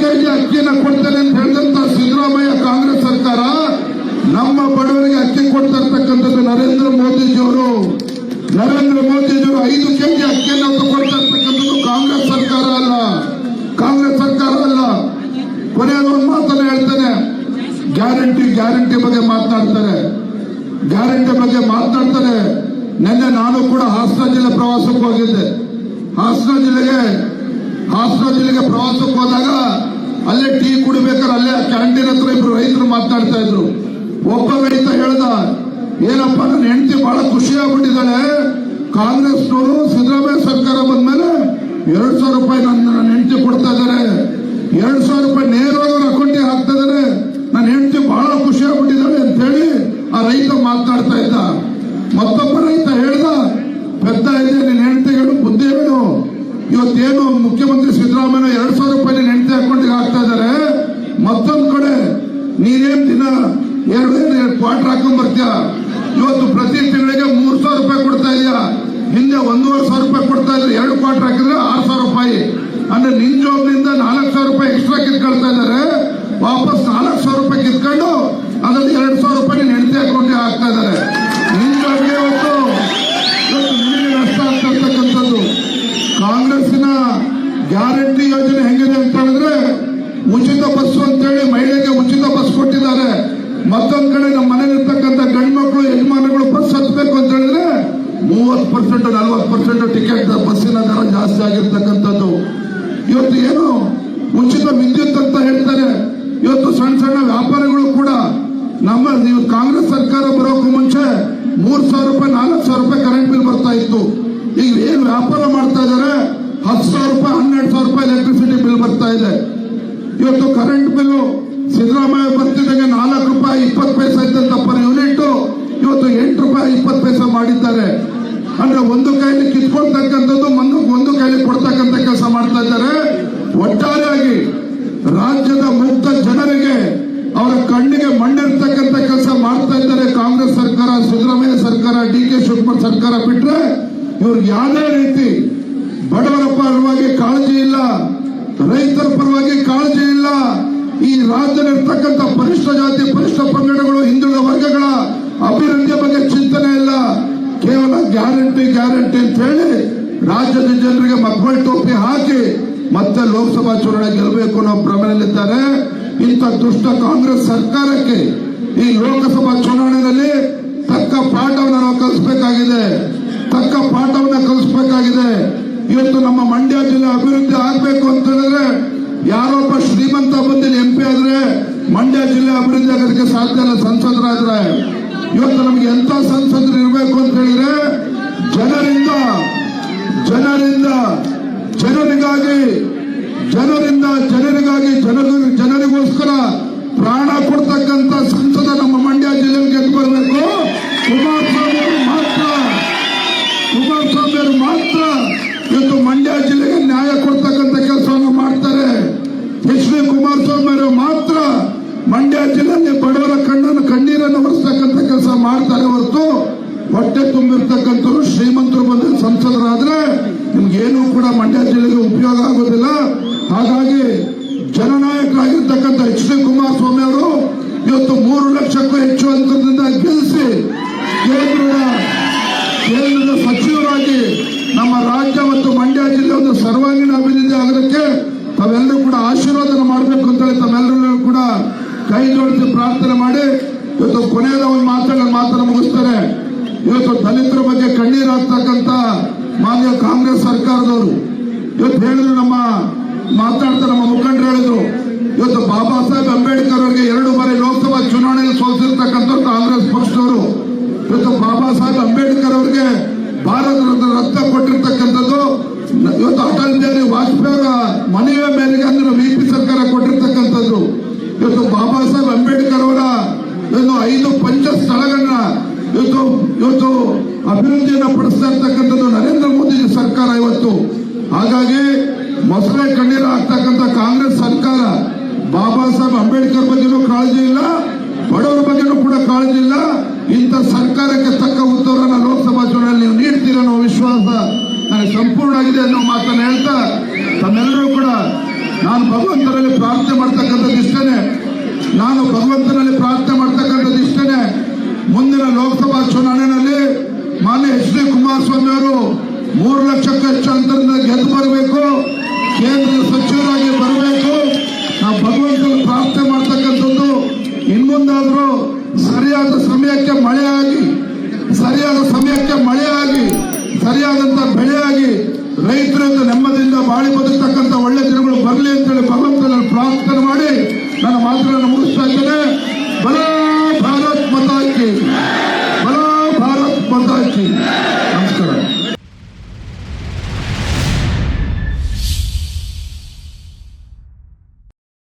KG ಅಕ್ಕಿಯನ್ನು ಕೊಡ್ತೇನೆ ಅಂತ ಹೇಳಿದಂತ ಸಿದ್ದರಾಮಯ್ಯ ಕಾಂಗ್ರೆಸ್ ಸರ್ಕಾರ, ನಮ್ಮ ಬಡವರಿಗೆ ಅಕ್ಕಿ ಕೊಡ್ತಾ ಇರ್ತಕ್ಕಂಥದ್ದು ನರೇಂದ್ರ ಮೋದಿಜಿಯವರು. ನರೇಂದ್ರ ಮೋದಿಜಿಯವರು ಐದು ಕೆಜಿ ಅಕ್ಕಿಯನ್ನು ಕೊಡ್ತಾ ಇರ್ತಕ್ಕಂಥದ್ದು ಕಾಂಗ್ರೆಸ್ ಸರ್ಕಾರ ಅಲ್ಲ. ಕಾಂಗ್ರೆಸ್ ಸರ್ಕಾರ ಅಲ್ಲ. ಕೊನೆಯದು ಒಂದು ಮಾತನ್ನು ಹೇಳ್ತೇನೆ. ಗ್ಯಾರಂಟಿ ಗ್ಯಾರಂಟಿ ಬಗ್ಗೆ ಮಾತನಾಡ್ತಾರೆ. ಗ್ಯಾರಂಟಿ ಬಗ್ಗೆ ಮಾತನಾಡ್ತಾರೆ. ನಿನ್ನೆ ನಾನು ಕೂಡ ಹಾಸನ ಜಿಲ್ಲೆ ಪ್ರವಾಸಕ್ಕೆ ಹೋಗಿದ್ದೆ. ಹಾಸನ ಜಿಲ್ಲೆಗೆ ಹಾಸನ ಜಿಲ್ಲೆಗೆ ಪ್ರವಾಸಕ್ಕೆ ಹೋದಾಗ ಅಲ್ಲೇ ಟೀ ಕುಡಿಬೇಕಾದ್ರೆ ಅಲ್ಲೇ ಕ್ಯಾಂಟೀನ್ ಹತ್ರ ಇಬ್ರು ರೈತರು ಮಾತನಾಡ್ತಾ ಇದ್ರು. ಒಬ್ಬ ರೈತ ಹೇಳ್ದ, ಏನಪ್ಪ ನನ್ನ ಹೆಂಡತಿ ಬಹಳ ಖುಷಿ ಆಗ್ಬಿಟ್ಟಿದ್ದಾಳೆ. ಕಾಂಗ್ರೆಸ್ನವರು ಸಿದ್ದರಾಮಯ್ಯ ಸರ್ಕಾರ ಬಂದ್ಮೇಲೆ ಎರಡ್ ಸಾವಿರ ರೂಪಾಯಿ ನನ್ನ ನನ್ನ ಹೆಂಡತಿ ಕೊಡ್ತಾ ಇದ್ದಾರೆ. ಎರಡ್ ಸಾವಿರ ರೂಪಾಯಿ ನೇರವಾಗಿ ಅವ್ರ ಅಕೌಂಟಿಗೆ ಹಾಕ್ತಾ ಇದ್ದಾರೆ. ನನ್ನ ಹೆಂಡತಿ ಬಹಳ ಖುಷಿ ಆಗ್ಬಿಟ್ಟಿದ್ದಾಳೆ ಅಂತ ಹೇಳಿ ಆ ರೈತ ಮಾತನಾಡ್ತಾ ಇದ್ದ. ಮತ್ತೊಬ್ಬ ರೈತ ಹೇಳ್ದ, ಪೆದ್ದ ಇದೆ, ನಿನ್ನ ಹೆಂಡತಿಗಳು ಬುದ್ಧಿ ಹೇಳು. ಇವತ್ತೇನು ಮುಖ್ಯಮಂತ್ರಿ ಸಿದ್ದರಾಮಯ್ಯ ಎರಡ್ ಸಾವಿರ ರೂಪಾಯಿ ನಿನ್ನ ಹೆಂಡತಿ ಅಕೌಂಟಿಗೆ ಹಾಕ್ತಾ ಇದ್ದಾರೆ. ಮತ್ತೊಂದ್ ಕಡೆ, ನೀನೇನ್ ದಿನ ಎರಡು ಎರಡು ಕ್ವಾರ್ಟರ್ ಹಾಕೊಂಡ್ ಬರ್ತೀಯಾ? ಇವತ್ತು ಪ್ರತಿ ತಿಂಗಳಿಗೆ ಮೂರ್ ಸಾವಿರ ರೂಪಾಯಿ ಕೊಡ್ತಾ ಇದೆಯಾ? ಹಿಂದೆ ಒಂದೂವರೆ ಸಾವಿರ ರೂಪಾಯಿ ಕೊಡ್ತಾ ಇದ್ರೆ ಎರಡು ಕ್ವಾರ್ಟರ್ ಹಾಕಿದ್ರೆ ಆರು ಸಾವಿರ ರೂಪಾಯಿ. ಅಂದ್ರೆ ನಿನ್ ಜಾಬ್ನಿಂದ ನಾಲ್ಕು ಸಾವಿರ ರೂಪಾಯಿ ಎಕ್ಸ್ಟ್ರಾ ಕಿತ್ಕೊಳ್ತಾ ಇದಾರೆ ವಾಪಸ್ ನಾಲ್ಕು ಸಾವಿರ ರೂಪಾಯಿ ಕಿತ್ಕೊಂಡು ಅದರಲ್ಲಿ ಎರಡು ಸಾವಿರ ರೂಪಾಯಿ ಹೆಂಡತಿ ಅಕೌಂಟಿಗೆ ಹಾಕ್ತಾ ಇದ್ದಾರೆ. ನಿನ್ ಜಾಬ್ಗೆ ಇವತ್ತು ಇವತ್ತು ನಿನಗೆ ನಷ್ಟ ಆಗ್ತಾ ಇರ್ತಕ್ಕಂಥದ್ದು ಕಾಂಗ್ರೆಸ್ಸಿನ ಗ್ಯಾರಂಟಿ ಯೋಜನೆ ಹೆಂಗಿದೆ ಅಂತ ಹೇಳಿದ್ರೆ ಉಚಿತ ಬಸ್ ಅಂತೇಳಿ ಮಹಿಳೆಗೆ ಉಚಿತ ಬಸ್ ಕೊಟ್ಟಿದ್ದಾರೆ ಮತ್ತೊಂದ್ ಕಡೆ ನಮ್ಮ ಮನೇಲಿರ್ತಕ್ಕಂಥ ಗಂಡು ಮಕ್ಕಳು ಯಜಮಾನಗಳು ಬಸ್ ಹತ್ಬೇಕು ಅಂತ ಹೇಳಿದ್ರೆ ಮೂವತ್ತು ಪರ್ಸೆಂಟ್ ನಲ್ವತ್ತು ಪರ್ಸೆಂಟ್ ಟಿಕೆಟ್ ಬಸ್ಸಿನ ದರ ಜಾಸ್ತಿ ಆಗಿರ್ತಕ್ಕಂಥದ್ದು. ಇವತ್ತು ಏನು ಉಚಿತ ವಿದ್ಯುತ್ ಅಂತ ಹೇಳ್ತಾರೆ. ಇವತ್ತು ಸಣ್ಣ ಸಣ್ಣ ವ್ಯಾಪಾರಿಗಳು ಕೂಡ ನಮ್ಮ ನೀವು ಕಾಂಗ್ರೆಸ್ ಸರ್ಕಾರ ಬರೋಕ್ಕೂ ಮುಂಚೆ ಮೂರ್ ಸಾವಿರ ರೂಪಾಯಿ, ನಾಲ್ಕು ಸಾವಿರ ರೂಪಾಯಿ ಕರೆಂಟ್ ಬಿಲ್ ಬರ್ತಾ ಇತ್ತು. ಈಗ ಏನ್ ವ್ಯಾಪಾರ ಮಾಡ್ತಾ ಇದಾರೆ ಹತ್ತು ಸಾವಿರ ರೂಪಾಯಿ, ಹನ್ನೆರಡು ಸಾವಿರ ರೂಪಾಯಿ ಎಲೆಕ್ಟ್ರಿಸಿಟಿ ಬಿಲ್ ಬರ್ತಾ ಇದೆ. ಇವತ್ತು ಕರೆಂಟ್ ಬಿಲ್ ಸಿದ್ದರಾಮಯ್ಯ ಬರ್ತಿದ್ದಂಗೆ ನಾಲ್ಕು ರೂಪಾಯಿ ಇಪ್ಪತ್ತು ಪೈಸೆ ಇದ್ದಂತ ಪರ್ ಯೂನಿಟ್ ಇವತ್ತು ಎಂಟು ರೂಪಾಯಿ ಇಪ್ಪತ್ತು ಪೈಸೆ ಮಾಡಿದ್ದಾರೆ. ಅಂದ್ರೆ ಒಂದು ಕೈಲಿ ಕಿತ್ಕೊಳ್ತಕ್ಕಂಥದ್ದು ಒಂದು ಒಂದು ಕೈಲಿ ಕೊಡ್ತಕ್ಕಂಥ ಕೆಲಸ ಮಾಡ್ತಾ ಇದ್ದಾರೆ. ಒಟ್ಟಾರೆಯಾಗಿ ರಾಜ್ಯದ ಮುಕ್ತ ಜನರಿಗೆ ಅವರ ಕಣ್ಣಿಗೆ ಮಣ್ಣಿರ್ತಕ್ಕಂಥ ಕೆಲಸ ಮಾಡ್ತಾ ಇದ್ದಾರೆ ಕಾಂಗ್ರೆಸ್ ಸರ್ಕಾರ, ಸಿದ್ದರಾಮಯ್ಯ ಸರ್ಕಾರ, ಡಿ ಕೆ ಶಿವಕುಮಾರ್ ಸರ್ಕಾರ ಬಿಟ್ರೆ ಇವ್ರು ಯಾವುದೇ ರೀತಿ ಬಡವರ ಪರವಾಗಿ ಕಾಳಜಿ ಇಲ್ಲ, ರೈತರ ಪರವಾಗಿ ಕಾಳಜಿ ರಾಜ್ಯದಲ್ಲಿರ್ತಕ್ಕಂಥ ಪರಿಷ್ಠ ಜಾತಿ, ಪರಿಷ್ಠ ಪಂಗಡಗಳು, ಹಿಂದುಳಿದ ವರ್ಗಗಳ ಅಭಿವೃದ್ಧಿಯ ಬಗ್ಗೆ ಚಿಂತನೆ ಇಲ್ಲ. ಕೇವಲ ಗ್ಯಾರಂಟಿ ಗ್ಯಾರಂಟಿ ಅಂತ ಹೇಳಿ ರಾಜ್ಯದ ಜನರಿಗೆ ಮಕ್ಕಳ ಟೋಪಿ ಹಾಕಿ ಮತ್ತೆ ಲೋಕಸಭಾ ಚುನಾವಣೆ ಗೆಲ್ಲಬೇಕು ಅನ್ನೋ ಭ್ರಮೆಯಲ್ಲಿದ್ದಾರೆ. ಇಂಥ ದುಷ್ಟ ಕಾಂಗ್ರೆಸ್ ಸರ್ಕಾರಕ್ಕೆ ಈ ಲೋಕಸಭಾ ಚುನಾವಣೆಯಲ್ಲಿ ತಕ್ಕ ಪಾಠವನ್ನು ನಾವು ಕಲಿಸಬೇಕಾಗಿದೆ. ತಕ್ಕ ಪಾಠವನ್ನ ಕಲಿಸಬೇಕಾಗಿದೆ. ಇವತ್ತು ನಮ್ಮ ಮಂಡ್ಯ ಜಿಲ್ಲೆ ಅಭಿವೃದ್ಧಿ ಆಗಬೇಕು ಅಂತ ಹೇಳಿದ್ರೆ ಯಾರೊಬ್ಬ ಶ್ರೀಮಂತ ಬಂದಿನ ಎಂ ಪಿ ಆದ್ರೆ ಮಂಡ್ಯ ಜಿಲ್ಲೆ ಅಭಿವೃದ್ಧಿ ಆಗೋದಕ್ಕೆ ಸಾಧ್ಯ ಇಲ್ಲ ಸಂಸದರಾದ್ರೆ ಇವತ್ತು ನಮ್ಗೆ ಎಂತ ಸಂಸದರು ಇರಬೇಕು ಅಂತ ಹೇಳಿದ್ರೆ ಜನರಿಂದ ಜನರಿಂದ, ಜನರಿಗಾಗಿ ಜನರಿಂದ, ಜನರಿಗಾಗಿ, ಜನರ, ಜನರಿಗೋಸ್ಕರ ಪ್ರಾಣ ಕೊಡ್ತಕ್ಕಂಥ ಸಂಸದ ನಮ್ಮ ಮಂಡ್ಯ ಜಿಲ್ಲೆಗೆ ಗೆದ್ದು ಬರಬೇಕು. ಕುಮಾರಸ್ವಾಮಿ ಅವರು ಮಾತ್ರ ಕುಮಾರಸ್ವಾಮಿ ಅವರು ಮಾತ್ರ ಇವತ್ತು ಮಂಡ್ಯ ಜಿಲ್ಲೆಗೆ ನ್ಯಾಯ ಕೊಡ್ತಕ್ಕಂಥ ಕೆಲಸವನ್ನು ಮಾಡ್ತಾರೆ ಎಚ್ ಡಿ ಕುಮಾರಸ್ವಾಮಿ ಅವರು ಮಾತ್ರ ಮಂಡ್ಯ ಜಿಲ್ಲೆಯಲ್ಲಿ ಬಡವರ ಕಣ್ಣನ್ನು, ಕಣ್ಣೀರನ್ನು ಒರೆಸ್ತಕ್ಕಂಥ ಕೆಲಸ ಮಾಡ್ತಾರೆ ಹೊರತು ಹೊಟ್ಟೆ ತುಂಬಿರ್ತಕ್ಕಂಥವ್ರು ಶ್ರೀಮಂತರು ಬಂದ ಸಂಸದರಾದ್ರೆ ನಿಮ್ಗೇನು ಕೂಡ ಮಂಡ್ಯ ಜಿಲ್ಲೆಗೆ ಉಪಯೋಗ ಆಗೋದಿಲ್ಲ. ಹಾಗಾಗಿ ಜನನಾಯಕರಾಗಿರ್ತಕ್ಕಂಥ ಎಚ್ ಡಿ ಕುಮಾರಸ್ವಾಮಿ ಅವರು ಇವತ್ತು ಮೂರು ಲಕ್ಷಕ್ಕೂ ಹೆಚ್ಚು ಅಂತದಿಂದ ಗೆಲ್ಲಿಸಿ ಕೇಂದ್ರದ ಕೇಂದ್ರದ ಸಚಿವರಾಗಿ ನಮ್ಮ ರಾಜ್ಯ ಮತ್ತು ಮಂಡ್ಯ ಜಿಲ್ಲೆ ಒಂದು ಸರ್ವಾಂಗೀಣ ಅಭಿವೃದ್ಧಿ ಆಗೋದಕ್ಕೆ ತಾವೆಲ್ಲರೂ ಕೂಡ ಆಶೀರ್ವಾದನ ಮಾಡಬೇಕು ಅಂತ ಹೇಳಿ ತಮ್ಮೆಲ್ಲರೂ ಕೂಡ ಕೈ ಜೋಡಿಸಿ ಪ್ರಾರ್ಥನೆ ಮಾಡಿ. ಇವತ್ತು ಕೊನೆಯದ ಒಂದು ಮಾತನ್ನ ಮಾತ್ರ ಮುಗಿಸ್ತಾರೆ. ಇವತ್ತು ದಲಿತರ ಬಗ್ಗೆ ಕಣ್ಣೀರು ಹಾಕ್ತಕ್ಕಂತ ಮಾನ್ಯ ಕಾಂಗ್ರೆಸ್ ಸರ್ಕಾರದವರು. ಇವತ್ತು ಹೇಳಿದ್ರು ನಮ್ಮ ಮಾತಾಡ್ತಾ ನಮ್ಮ ಮುಖಂಡರು ಹೇಳಿದ್ರು. ಇವತ್ತು ಬಾಬಾ ಸಾಹೇಬ್ ಅಂಬೇಡ್ಕರ್ ಅವರಿಗೆ ಎರಡು ಬಾರಿ ಲೋಕಸಭಾ ಚುನಾವಣೆಯಲ್ಲಿ ಸೋಲಿಸಿರ್ತಕ್ಕಂಥ ಕಾಂಗ್ರೆಸ್ ಪಕ್ಷದವರು. ಇವತ್ತು ಬಾಬಾ ಸಾಹೇಬ್ ಅಂಬೇಡ್ಕರ್ ಅವರಿಗೆ ಭಾರತ ರಕ್ತ ಕೊಟ್ಟಿರ್ತಕ್ಕಂಥದ್ದು. ಇವತ್ತು ಅಟಲ್ ಬಿಹಾರಿ ವಾಜಪೇಯಿ ಅವರ ಮನೆಯ ಮೇರೆಗೆ ಅಂದ್ರೆ ವಿ ಪಿ ಸರ್ಕಾರ ಕೊಟ್ಟಿರ್ತಕ್ಕಂಥದ್ದು ಇವತ್ತು ಬಾಬಾ ಸಾಹೇಬ್ ಅಂಬೇಡ್ಕರ್ ಅವರ ಏನು ಐದು ಪಂಚ ಸ್ಥಳಗಳನ್ನ ಇವತ್ತು ಇವತ್ತು ಅಭಿವೃದ್ಧಿಯನ್ನು ಪಡಿಸ್ತಾ ಇರ್ತಕ್ಕಂಥದ್ದು ನರೇಂದ್ರ ಮೋದಿ ಸರ್ಕಾರ ಇವತ್ತು. ಹಾಗಾಗಿ ಮೊಸಳೆ ಕಣ್ಣೀರ ಹಾಕ್ತಕ್ಕಂಥ ಕಾಂಗ್ರೆಸ್ ಸರ್ಕಾರ ಬಾಬಾ ಸಾಹೇಬ್ ಅಂಬೇಡ್ಕರ್ ಬಗ್ಗೆನೂ ಕಾಳಜಿ ಇಲ್ಲ, ಬಡವರ ಬಗ್ಗೆನೂ ಕೂಡ ಕಾಳಜಿ ಇಲ್ಲ. ಇಂಥ ಸರ್ಕಾರಕ್ಕೆ ತಕ್ಕ ಉತ್ತರವನ್ನು ಲೋಕಸಭಾ ಚುನಾವಣೆ ನೀವು ನೀಡ್ತೀರ ವಿಶ್ವಾಸ ನನಗೆ ಸಂಪೂರ್ಣ ಆಗಿದೆ ಅನ್ನೋ ಮಾತನ್ನು ಹೇಳ್ತಾ ತಮ್ಮೆಲ್ಲರೂ ಕೂಡ ನಾನು ಭಗವಂತನಲ್ಲಿ ಪ್ರಾರ್ಥನೆ ಮಾಡ್ತಕ್ಕಂಥದ್ದು ಇಷ್ಟನೇ. ನಾನು ಭಗವಂತನಲ್ಲಿ ಪ್ರಾರ್ಥನೆ ಮಾಡ್ತಕ್ಕಂಥದ್ದು ಇಷ್ಟನೇ. ಮುಂದಿನ ಲೋಕಸಭಾ ಚುನಾವಣೆಯಲ್ಲಿ ಮಾನ್ಯ ಎಚ್ ಡಿ ಕುಮಾರಸ್ವಾಮಿ ಅವರು ಮೂರು ಲಕ್ಷಕ್ಕೆ ಹೆಚ್ಚು ಅಂತರದಿಂದ ಗೆದ್ದು ಬರಬೇಕು. ಕೇಂದ್ರ ಸಚಿವರಾಗಿ ಬರಬೇಕು. ನಾವು ಭಗವಂತನ ಪ್ರಾರ್ಥನೆ ಮಾಡ್ತಕ್ಕಂಥದ್ದು. ಇನ್ಮುಂದಾದ್ರೂ ಸರಿಯಾದ ಸಮಯಕ್ಕೆ ಮಳೆ ಆಗಿ ಸರಿಯಾದ ಸಮಯಕ್ಕೆ ಮಳೆ ಸರಿಯಾದಂತ ಬೆಳೆ ಆಗಿ ರೈತರಿಂದ ನೆಮ್ಮದಿಯಿಂದ ಬಾಳಿ ಬದುಕ್ತಕ್ಕಂಥ ಒಳ್ಳೆ ದಿನಗಳು ಬರಲಿ ಅಂತೇಳಿ ಭಗವಂತನಲ್ಲಿ ಪ್ರಾರ್ಥನೆ ಮಾಡಿ ನನ್ನ ಮಾತುಗಳನ್ನು ಮುಗಿಸ್ತಾ ಇದ್ದೇನೆ.